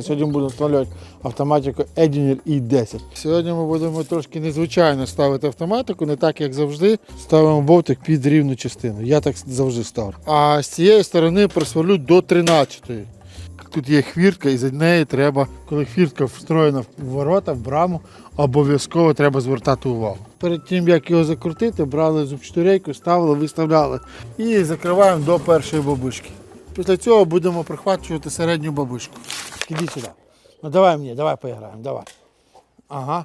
Сьогодні будемо встановлювати автоматику Ediner i10. Сьогодні ми будемо трошки незвичайно ставити автоматику, не так як завжди. Ставимо болтик під рівну частину. Я так завжди ставлю. А з цієї сторони просверлю до 13. Тут є хвіртка, і за неї треба, коли хвіртка встроєна в ворота, в браму, обов'язково треба звертати увагу. Перед тим, як його закрутити, брали зубчатурейку, ставили, виставляли і закриваємо до першої бабушки. Після цього будемо прихвачувати середню бабушку. Іди сюди. Ну давай мені, давай поіграємо, давай. Ага.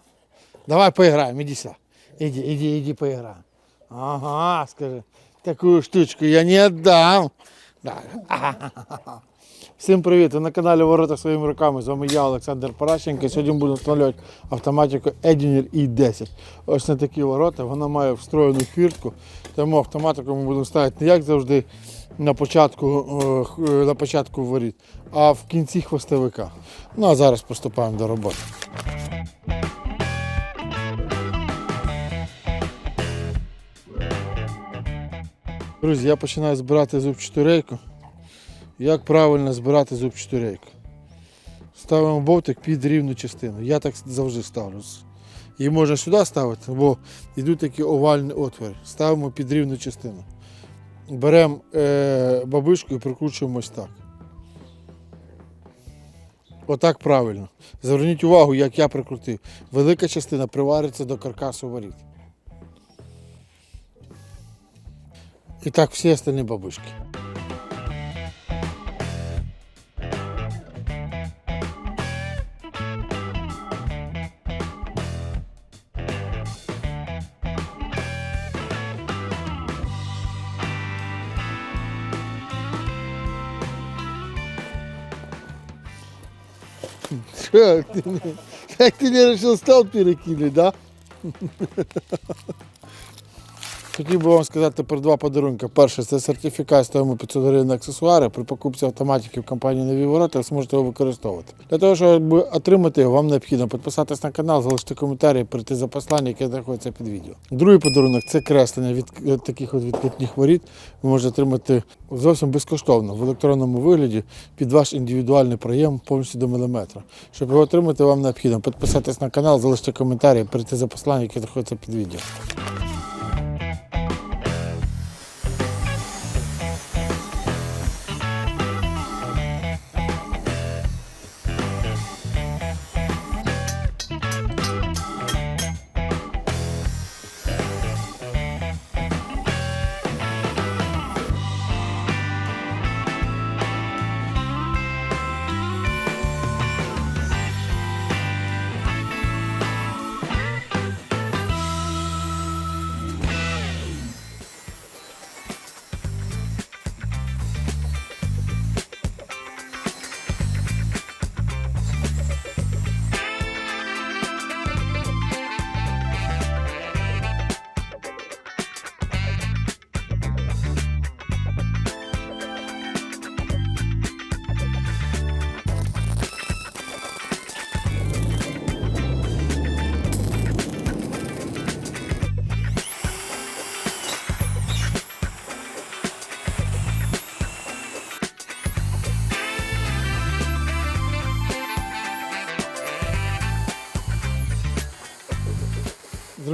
Давай поіграємо, іди сюди. Іди, іди, іди поіграємо. Ага, скажи. Таку штучку я не віддам. Да. Всім привіт! Ви на каналі Ворота своїми руками. З вами я, Олександр Паращенко. Сьогодні будемо встановлювати автоматику Ediner i10. Ось на такі ворота. Вона має встроєну хвіртку, тому автоматику ми будемо ставити не як завжди на початку, е, е, на початку воріт, а в кінці хвостовика. Ну а зараз приступаємо до роботи. Друзі, я починаю збирати зубчату рейку. Як правильно збирати зубчату рейку? Ставимо болтик під рівну частину. Я так завжди ставлю. Її можна сюди ставити, бо йдуть такі овальні отвори. Ставимо під рівну частину. Беремо е, бабишку і прикручуємо ось так. Отак правильно. Зверніть увагу, як я прикрутив. Велика частина привариться до каркасу воріт. І так всі остальні бабушки. certo. É que ele era gestão, Piriquini, dá? Хотів би вам сказати про два подарунки. Перше, це сертифікат стоїмо 500 гривень аксесуари. При покупці автоматики в компанії Нові ворота зможете його використовувати. Для того, щоб отримати його, вам необхідно підписатись на канал, залишити коментарі, прийти за послання, яке знаходиться під відео. Другий подарунок це креслення від таких от відкритних воріт. Ви можете отримати зовсім безкоштовно в електронному вигляді під ваш індивідуальний проєм повністю до міліметра. Щоб його отримати, вам необхідно підписатись на канал, залишити коментарі, прийти за послання, яке знаходиться під відео.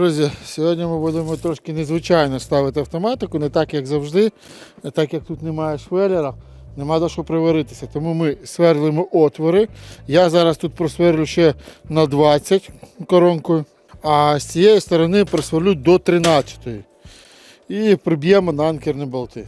Друзі, сьогодні ми будемо трошки незвичайно ставити автоматику, не так як завжди, не так як тут немає швеллера, нема до що приваритися. Тому ми сверлимо отвори. Я зараз тут просверлю ще на 20 коронкою, а з цієї сторони просверлю до 13. І приб'ємо на анкерні болти.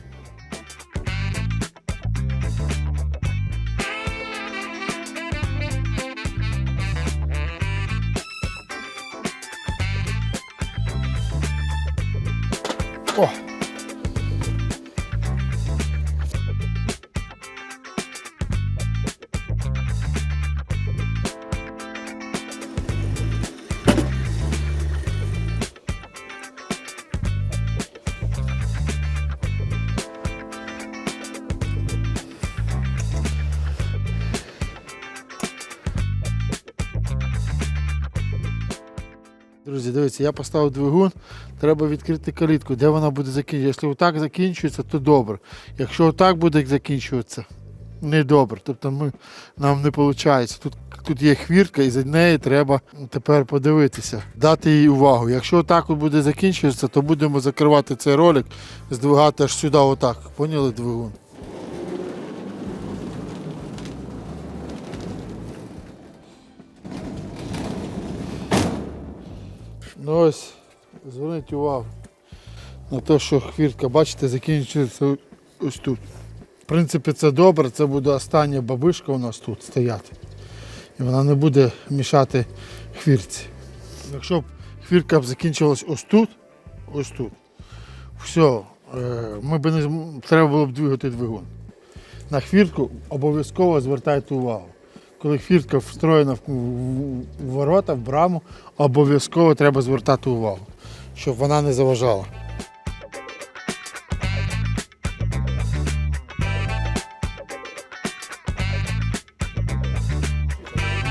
Друзі, дивіться, я поставив двигун, треба відкрити калітку, де вона буде закінчуватися. Якщо отак закінчується, то добре. Якщо отак буде закінчуватися, недобре. Тобто ми, нам не виходить. Тут, тут є хвіртка, і за неї треба тепер подивитися, дати їй увагу. Якщо так от буде закінчуватися, то будемо закривати цей ролик, здвигати аж сюди, отак. Поняли двигун? Ну ось, зверніть увагу на те, що хвіртка, бачите, закінчується ось тут. В принципі, це добре, це буде остання бабишка у нас тут стояти. І вона не буде мішати хвіртці. Якщо б хвіртка б закінчилась ось тут, ось тут, все, е, ми б не треба було б двигати двигун. На хвіртку обов'язково звертайте увагу. Коли хвіртка встроєна в, ворота, в браму, обов'язково треба звертати увагу, щоб вона не заважала.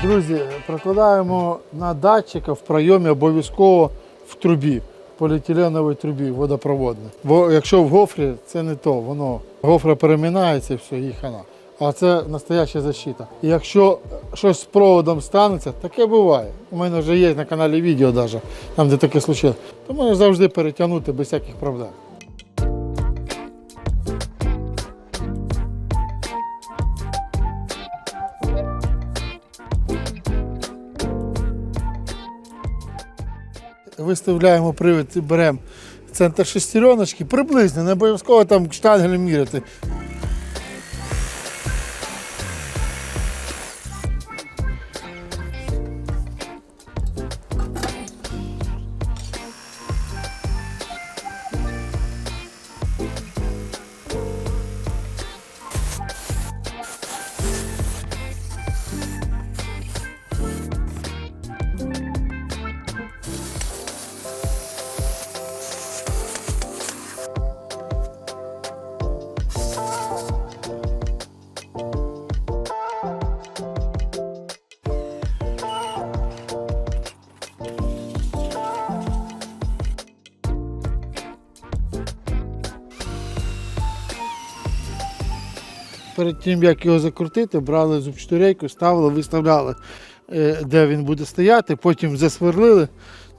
Друзі, прокладаємо на датчика в прийомі обов'язково в трубі, поліетиленовій трубі водопроводній. Бо якщо в гофрі, це не то, воно гофра перемінається і все, їх хана. А це настояща защита. І якщо щось з проводом станеться, таке буває. У мене вже є на каналі відео, даже, там де таке случилось, то можна завжди перетягнути без всяких проблем. Виставляємо привід і беремо центр шестереночки, приблизно, не обов'язково там штангелем міряти. Перед тим, як його закрутити, брали зубчатурейку, ставили, виставляли, е, де він буде стояти, потім засверлили,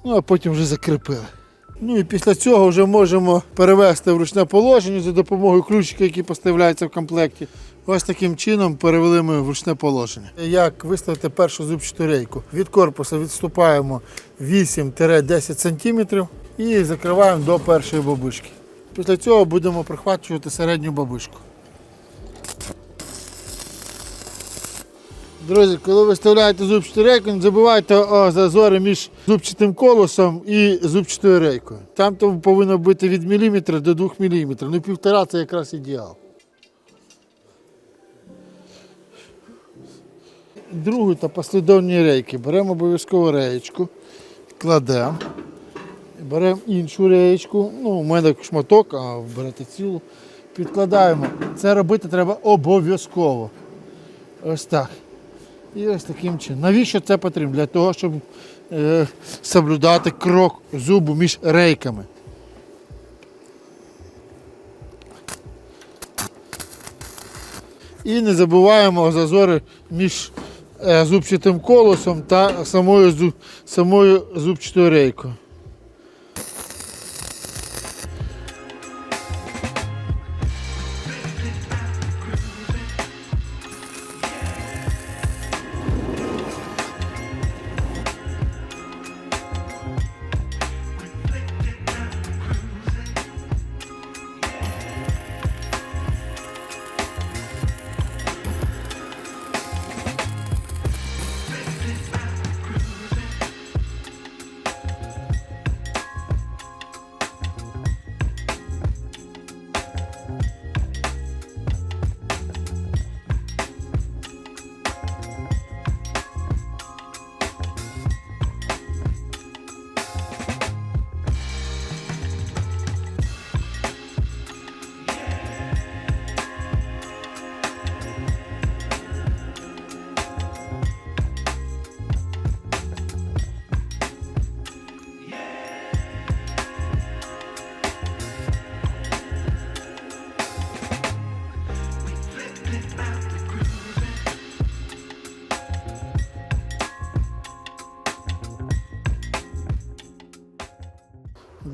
ну а потім вже закріпили. Ну і після цього вже можемо перевести в ручне положення за допомогою ключика, який поставляється в комплекті. Ось таким чином перевели ми в ручне положення. Як виставити першу зубчату рейку? Від корпусу відступаємо 8-10 см і закриваємо до першої бабушки. Після цього будемо прихвачувати середню бабушку. Друзі, коли ви вставляєте зубчату рейку, не забувайте о зазорі між зубчатим колосом і зубчатою рейкою. Там то повинно бути від міліметра до 2 мм. Ну півтора це якраз ідеал. Другу та послідовні рейки. Беремо обов'язково реєчку, кладемо. Беремо іншу реєчку. Ну, у мене шматок, а берете цілу. Підкладаємо. Це робити треба обов'язково. Ось так. І ось таким чином. Навіщо це потрібно? Для того, щоб е, соблюдати крок зубу між рейками. І не забуваємо зазори між е, зубчатим колосом та самою, самою зубчатою рейкою.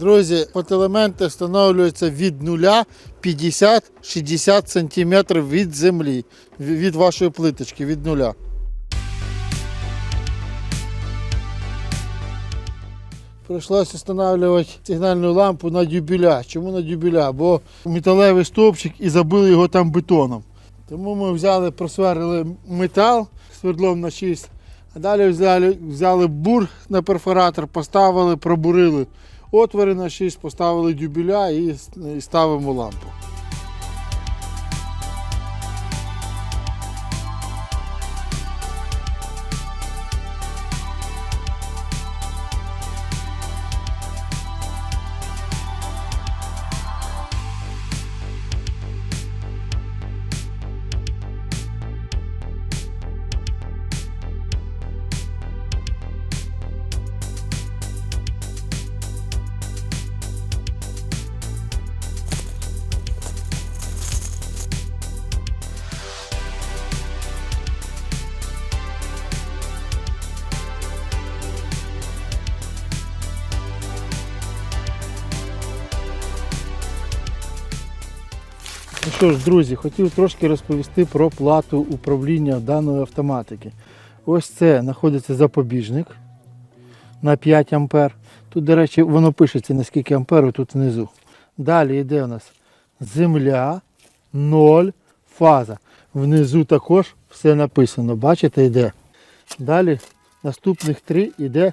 Друзі, фотоелементи встановлюються від нуля 50-60 см від землі, від вашої плиточки, від нуля. Прийшлося встановлювати сигнальну лампу на дюбіля. Чому на дюбіля? Бо металевий стовпчик і забили його там бетоном. Тому ми взяли, просверлили метал свердлом на 6, а далі взяли, взяли бур на перфоратор, поставили, пробурили отвори на 6, поставили дюбіля і, і ставимо лампу. Що ж, друзі, хотів трошки розповісти про плату управління даної автоматики. Ось це знаходиться запобіжник на 5 ампер. Тут, до речі, воно пишеться на скільки ампер тут внизу. Далі йде у нас земля, 0, фаза. Внизу також все написано. Бачите, йде. Далі наступних три йде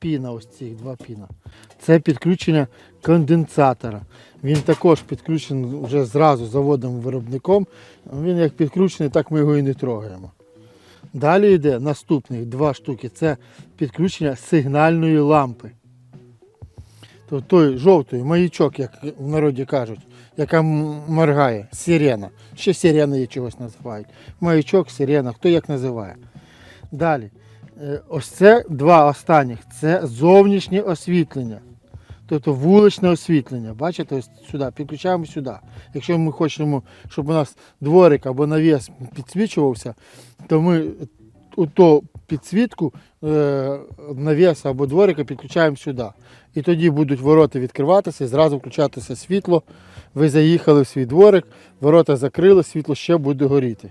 піна, ось цих два піна. Це підключення конденсатора. Він також підключений вже зразу заводом-виробником. Він як підключений, так ми його і не трогаємо. Далі йде наступних два штуки. Це підключення сигнальної лампи. То той жовтий маячок, як в народі кажуть, яка моргає, сирена. Ще сирена є чогось називають. Маячок, сирена, хто як називає. Далі. Е, Ось це два останніх. Це зовнішнє освітлення. Тобто вуличне освітлення. Бачите, ось сюди, підключаємо сюди. Якщо ми хочемо, щоб у нас дворик або навіс підсвічувався, то ми у ту підсвітку е, навіса або дворика підключаємо сюди. І тоді будуть ворота відкриватися, зразу включатися світло. Ви заїхали в свій дворик, ворота закрили, світло ще буде горіти.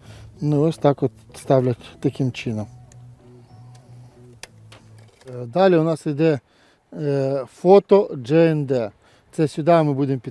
Ну ось так от ставлять таким чином. Е, Далі у нас йде е, фото GND. Це сюди ми будемо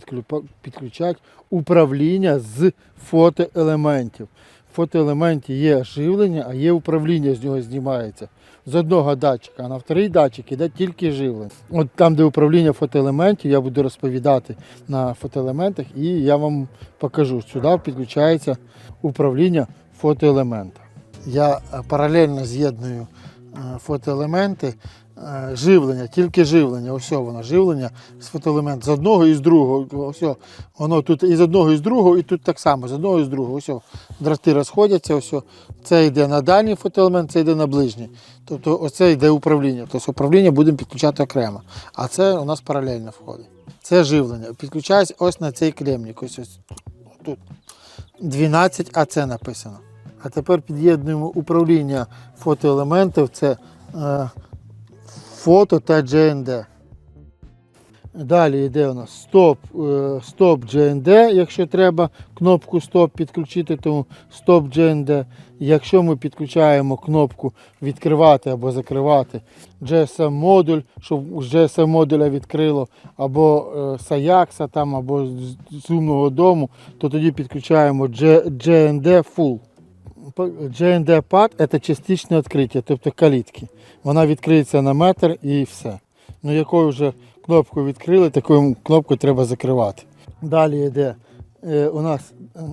підключати управління з фотоелементів. В фотоелементі є живлення, а є управління з нього знімається. З одного датчика, а на вторий датчик йде тільки живлення. От там, де управління фотоелементів, я буду розповідати на фотоелементах і я вам покажу. Сюди підключається управління фотоелемента. Я е, паралельно з'єдную е, фотоелементи, е, живлення, тільки живлення. Ось воно живлення з фотоелемент з одного і з другого. Ось воно тут і з одного і з другого, і тут так само, з одного і з другого. Ось драти розходяться. Ось це йде на дальній фотоелемент, це йде на ближній. Тобто оце йде управління. Тобто управління будемо підключати окремо. А це у нас паралельно входить. Це живлення. Підключається ось на цей клемник. Ось ось тут. 12 АЦ написано. А тепер під'єднуємо управління фотоелементів. Це е, фото та GND. Далі йде у нас стоп, е, стоп GND, якщо треба кнопку стоп підключити, тому стоп GND. Якщо ми підключаємо кнопку відкривати або закривати GSM модуль, щоб GSM модуля відкрило, або е, Саякса там, або з умного дому, то тоді підключаємо GND Full. П- GND PAD – це частичне відкриття, тобто калітки. Вона відкриється на метр і все. Ну, якою вже кнопку відкрили, такою кнопкою треба закривати. Далі йде е, у нас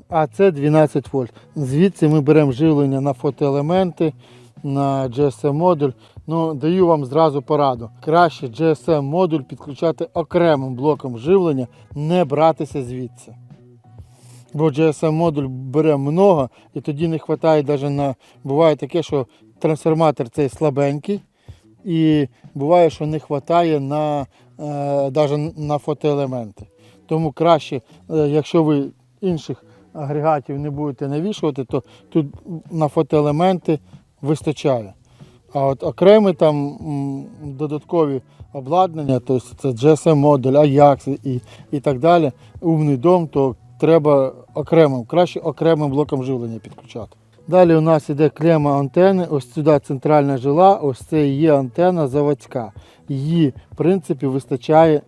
АЦ 12 вольт. Звідси ми беремо живлення на фотоелементи, на GSM модуль. Ну, даю вам зразу пораду. Краще GSM модуль підключати окремим блоком живлення, не братися звідси. Бо GSM модуль бере много і тоді не вистачає навіть на. Буває таке, що трансформатор цей слабенький, і буває, що не вистачає на, е, навіть на фотоелементи. Тому краще, е, якщо ви інших агрегатів не будете навішувати, то тут на фотоелементи вистачає. А от окремі там додаткові обладнання, тобто це GSM модуль, Ajax і, і так далі, умний дом, то треба окремим, краще окремим блоком живлення підключати. Далі у нас іде клема антени, ось сюди центральна жила, ось це і є антена заводська. Її, в принципі, вистачає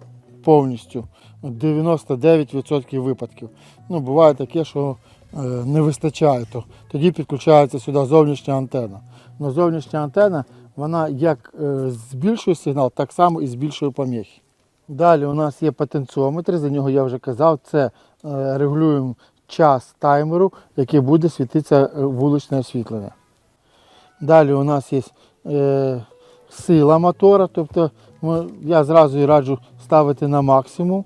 повністю. 99% випадків. Ну, буває таке, що е, не вистачає, то тоді підключається сюди зовнішня антена. Но зовнішня антена, вона як е, збільшує сигнал, так само і збільшує поміхи. Далі у нас є потенціометр, за нього я вже казав, це е, регулюємо час таймеру, який буде світитися е, вуличне освітлення. Далі у нас є е, сила мотора, тобто я зразу і раджу ставити на максимум.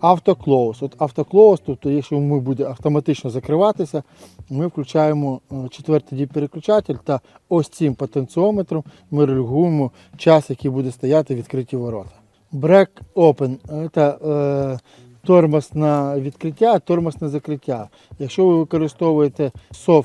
Автоклоус. От автоклоус, тобто, якщо ми буде автоматично закриватися, ми включаємо е, четвертий дій переключатель та ось цим потенціометром ми регулюємо час, який буде стояти відкриті ворота. Break open це е, тормоз на відкриття, тормоз на закриття. Якщо ви використовуєте soft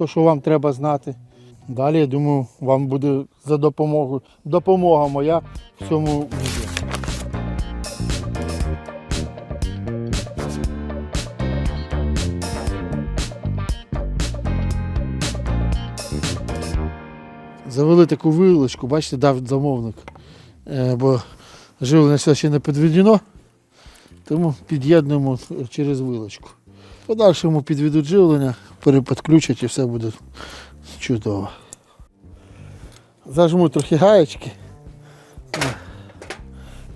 то, що вам треба знати. Далі, я думаю, вам буде за допомогою допомога моя в цьому відео. Завели таку вилочку, бачите, дав замовник. Е, бо живлення все ще не підведено, тому під'єднуємо через вилочку. В Подальшому підведуть живлення, переподключать і все буде чудово. Зажму трохи гаєчки на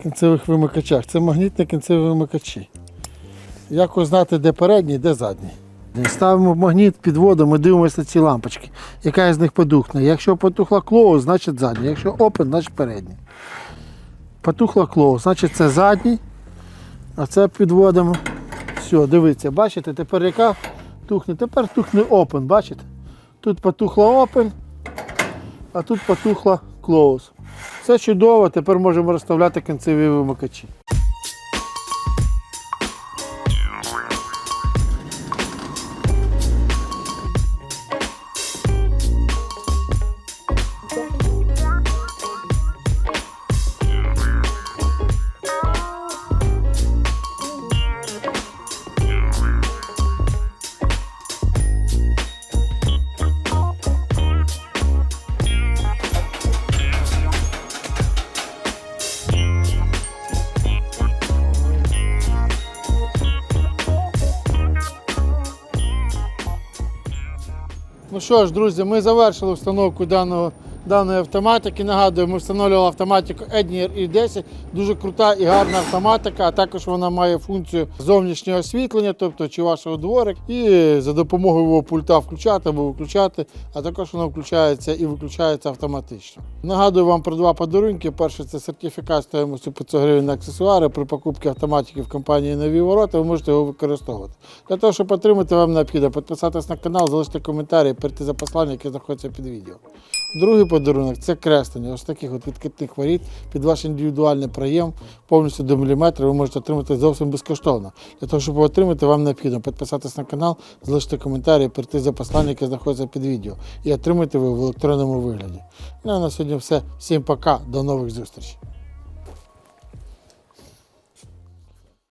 кінцевих вимикачах. Це магнітні кінцеві вимикачі. Як узнати, де передній, де задній. Ставимо магніт, підводимо і дивимося на ці лампочки. Яка з них потухне. Якщо потухла клоус, значить задній. Якщо open, значить передній. Потухла клоус, значить це задній. А це підводимо. Все, дивіться, бачите, тепер яка тухне? Тепер тухне open, бачите? Тут потухла open, а тут потухла close. Все чудово, тепер можемо розставляти кінцеві вимикачі. Що ж, друзі, ми завершили встановку даного, даної автоматики. Нагадую, ми встановлювали автоматику Ednier i10. Дуже крута і гарна автоматика, а також вона має функцію зовнішнього освітлення, тобто чи вашого дворик, і за допомогою його пульта включати або виключати, а також вона включається і виключається автоматично. Нагадую вам про два подарунки. Перше це сертифікат стоїмостю 500 гривень на аксесуари. При покупці автоматики в компанії Нові ворота ви можете його використовувати. Для того, щоб отримати, вам необхідно підписатись на канал, залишити коментарі, перейти за послання, яке знаходиться під відео. Другий подарунок це креслення. Ось таких от відкритих воріт під ваш індивідуальний проєм повністю до міліметра ви можете отримати зовсім безкоштовно. Для того, щоб отримати, вам необхідно підписатись на канал, залишити коментарі, перейти за послання, яке знаходиться під відео, і отримати ви в електронному вигляді. Ну а на сьогодні все. Всім пока, до нових зустрічей.